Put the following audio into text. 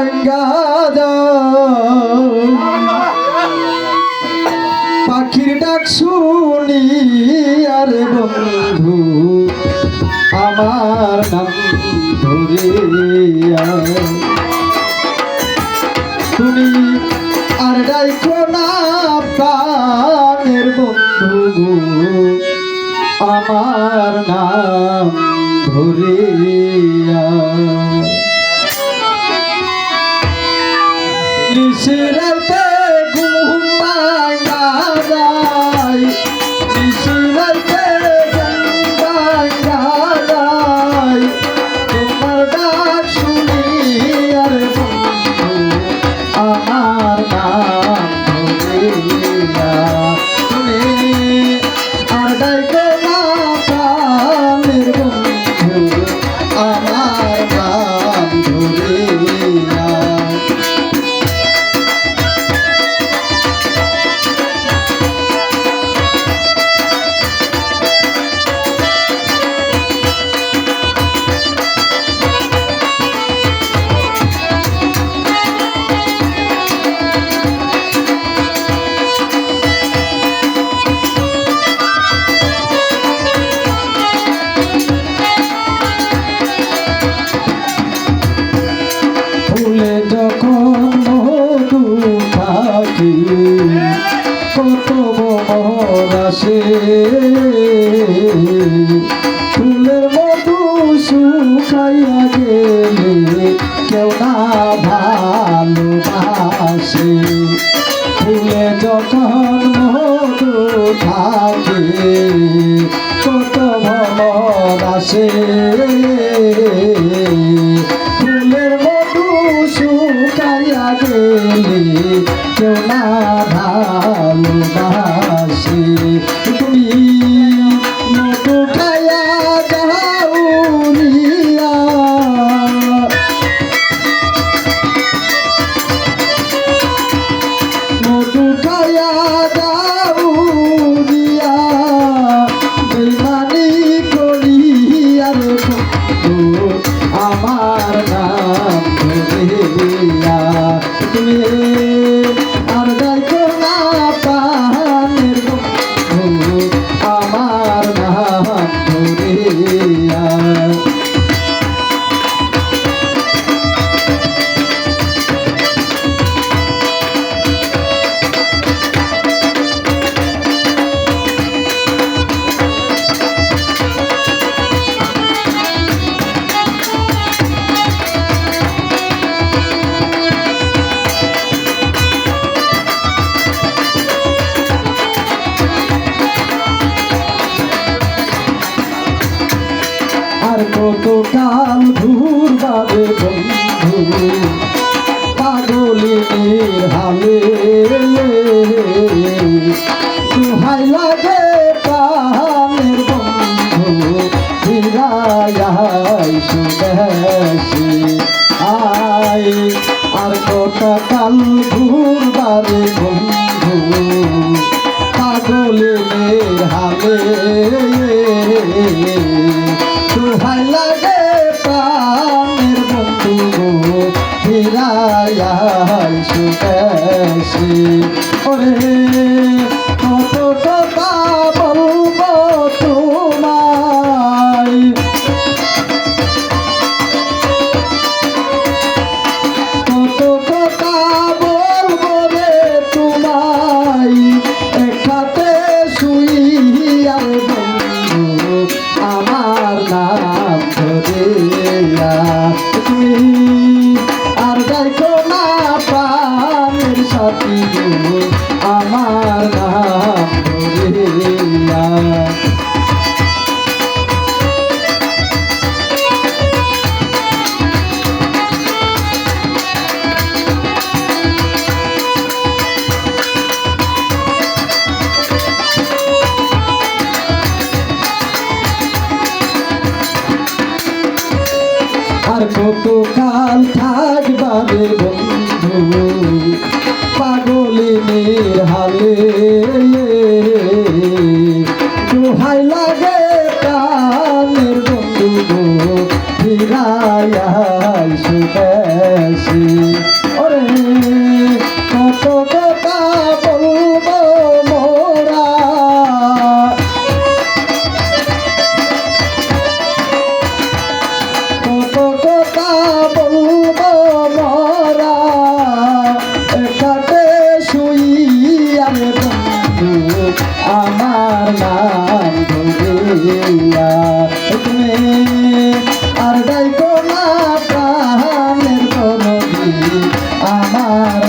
ভাঙ্গা পাখির ডাক শুনি আরে বন্ধু, আমার নাম ধরিয়া। তুমি আর ডাইকো না বন্ধু আমার নাম ধরিয়া। quisiera কত মোহর আসে ফুলের মধু শুকাইয়া গেলে কেউ না ভালোবাসে। ফুলে যখন মধু থাকে কত ভ্রমর আসে। ফুলের মধু শুকাইয়া গেলে কেউ না আর কত কাল ঘুরবাবে বন্ধু। পাগলিনীর হালে দুহাই লাগে প্রাণের বন্ধু। ফিরাই সুদেশি আই আর কত কাল ঘুরবারে ফিরাই সুদেশি ওরে কত কথা আর কত কাল থাকবারে বন্ধু? হালে দোহাই লাগে আমার